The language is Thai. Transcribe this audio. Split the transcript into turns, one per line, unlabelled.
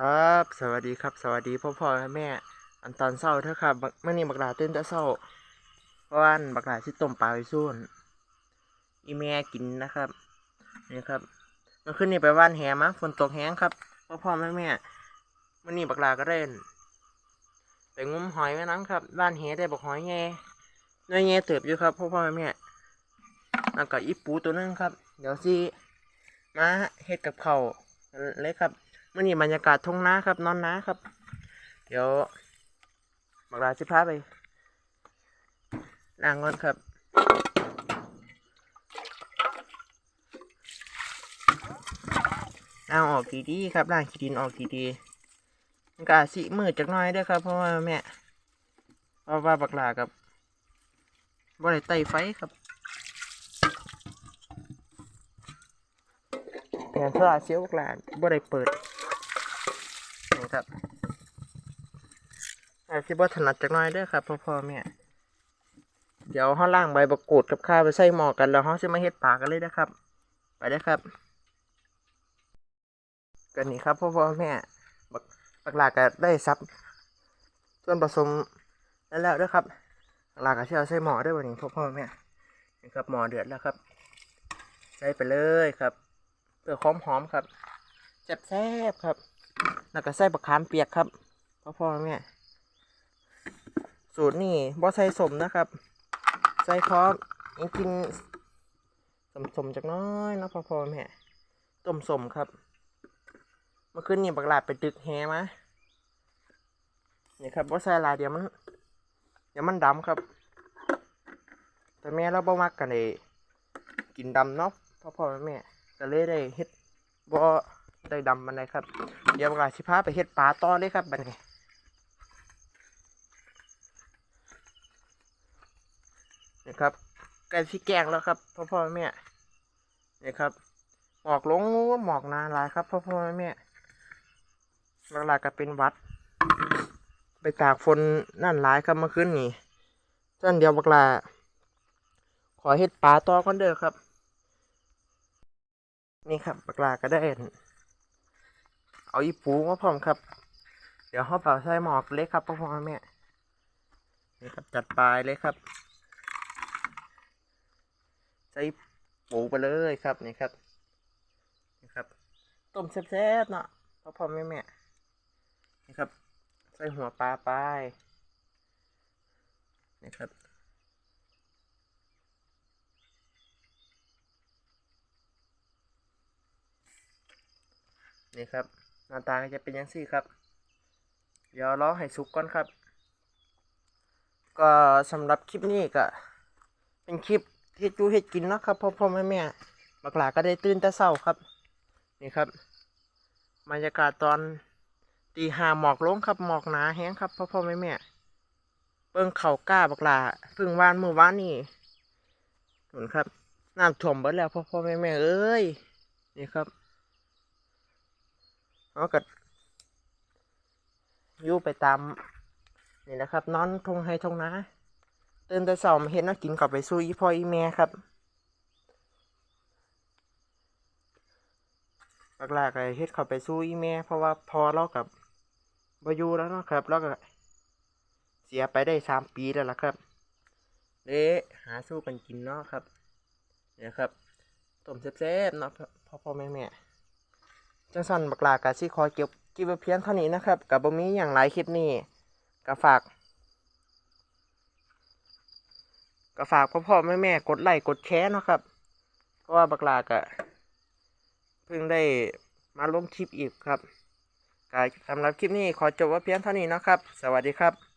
ครับ สวัสดีครับ สวัสดีพ่อพ่อแม่ อันตอนเช้าเถอะครับเมื่อนี้บักหลาตื่นแต่เช้าเพราะว่าอันบักหลาสิต้มปลาไปสู้นอีแม่กินนะครับนี่ครับเมื่อคืนนี้ไปว่านแหมาฝนตกแห้งครับพ่อพ่อแม่แม่เมื่อนี้บักหลาก็เล่นไปง้มหอยแม่น้ำครับว่านแหได้บักหอยแง่เนื้อแง่เติบอยู่ครับพ่อพ่อแม่แม่แล้วก็อีปูตัวนึงครับ เดี๋ยวสิมาเฮ็ดกับเขาเลยครับ มื่อนี้บรรยากาศทุ่งนาครับ นอนนาครับ เดี๋ยวบักลาสิพาไปล้างก่อนครับล้างออกดีๆครับล้างขี้ดินออกดีๆมันก็อาสิมืดจักน้อยด้วยครับ เพราะว่าแม่เพราะว่าบักลากับบ่ได้ไต่ไฟครับแผงโซลาร์เซลล์บักลาบ่ได้เปิด ครับอาจจะบ่ถนัดจักหน่อยเด้อครับพ่อพ่อแม่เดี๋ยวห้อล่างใบประกูดกับข้าวไปใส่หม้อกันแล้วห้อจะมาเฮ็ดปลากันเลยนะครับ ไปเด้ครับ กันนี่ครับพ่อพ่อแม่บักหลากก็ได้ซับส่วนผสมแล้วแล้วเด้อครับหลากก็เชื่อใส่หม้อได้อวันนี้พ่อพ่อแม่นี่ครับหม้อเดือดแล้วครับ ใส่ไปเลยครับเพื่อความหอมครับแซ่บๆครับ แล้วก็ใส่บักขามเปียกครับพ่อพ่อแม่สูตรนี่บ่ใส่สมนะครับ ใส่พร้อมยังกินสมสมจากน้อยนะพ่อพ่อแม่ต้มสมครับเมื่อคืนนี่บักหลาดไปตึกแฮมานี่ครับบ่ใส่ลายเดี๋ยวมัน เดี๋ยวมันดำครับ แต่แม่เราบ่มักกันเลยกินดำเนาะพ่อพ่อแม่ก็เลยได้เฮ็ดบ่ ได้ดำมันเลยครับ เดี๋ยวบักลาสิพาไปเฮ็ดปลาต่อเลยครับบัดนี้นี่ครับกล้ที่แกงแล้วครับพ่อพ่อแม่นี่ครับหมอกลงหมอกนาหลายครับพ่อพ่อแม่บักหลาก็เป็นวัด ไปตากฝนนั่นหลายครับเมื่อคืนนี้ท่านเดียวบักลาขอเฮ็ดปลาต่อก่อนเด้อครับ นี่ครับบักลาก็ได้ เอาอีปูมาพร้อมครับ เดี๋ยวเขาเป่าใส่หมอกเลยครับพ่อพ่อแม่นี่ครับจัดปลายเลยครับใส่ปูไปเลยครับนี่ครับนี่ครับต้มแซ่บๆเนาะพ่อพ่อแม่แม่นี่ครับ ใส่หัวปลาไปนี่ครับนี่ครับ หน้าตาก็จะเป็นยังสี่ครับ เดี๋ยวรอให้สุกก่อนครับ ก็สำหรับคลิปนี้ก็ เป็นคลิปที่จูเห็ดกินนะครับพ่อพ่อแม่แม่บักหลาก็ได้ตื่นแต่เช้าครับ นี่ครับบรรยากาศตอนตีห้าหมอกลงครับหมอกหนาแห้งครับพ่อพ่อแม่แม่เบิ่งเขากล้าบักหลาพึ่งวานเมื่อวานนี่เห็นครับน้ำท่วมเบิดแล้วพ่อพ่อแม่แม่เอ้ยนี่ครับ เอากัอยู่ไปตามนี่นะครับ นอนทงให้ทงนะตื่นแต่เช้ามเห็นนักกินกลับไปสู้อีพ่ออีแม่ครับหลักๆก็เฮ็ดเข้าไปสู้อีแม่ เพราะว่าพอเรากับบอยู่แล้วเนาะครับเราก็เสียไปได้สามปีแล้วล่ะครับเด้หาสู้กันกินเนาะครับเนี่ยครับต้มแซ่บๆเนาะพ่อพ่อแม่แม่ จังสันบักลากะสิขอเก็บกิบไว้เพียงเท่านี้นะครับกับบ่มีอย่างไรคลิปนี้ก็ฝากก็ฝากพ่อพ่อแม่แม่กดไลค์กดแชร์นะครับ เพราะว่าบักลากะเพิ่งได้มาลงคลิปอีกครับก็สำหรับคลิปนี้ขอจบไว้เพียงเท่านี้นะครับ สวัสดีครับ